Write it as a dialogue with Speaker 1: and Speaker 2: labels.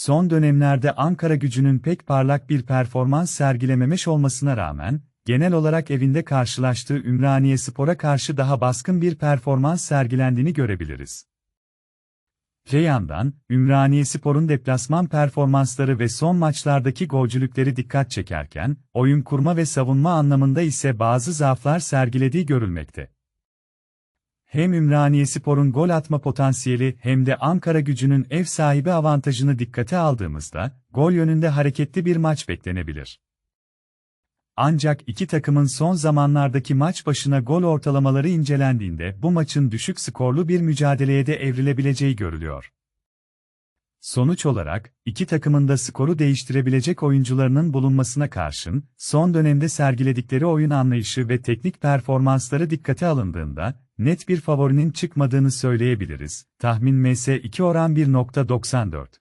Speaker 1: son dönemlerde Ankara gücünün pek parlak bir performans sergilememiş olmasına rağmen, genel olarak evinde karşılaştığı Ümraniye Spor'a karşı daha baskın bir performans sergilendiğini görebiliriz. Öte yandan, Ümraniye Spor'un deplasman performansları ve son maçlardaki golcülükleri dikkat çekerken, oyun kurma ve savunma anlamında ise bazı zaaflar sergilediği görülmekte. Hem Ümraniye Spor'un gol atma potansiyeli hem de Ankara gücünün ev sahibi avantajını dikkate aldığımızda, gol yönünde hareketli bir maç beklenebilir. Ancak iki takımın son zamanlardaki maç başına gol ortalamaları incelendiğinde bu maçın düşük skorlu bir mücadeleye de evrilebileceği görülüyor. Sonuç olarak, iki takımın da skoru değiştirebilecek oyuncularının bulunmasına karşın, son dönemde sergiledikleri oyun anlayışı ve teknik performansları dikkate alındığında, net bir favorinin çıkmadığını söyleyebiliriz. Tahmin MS2 oran 1.94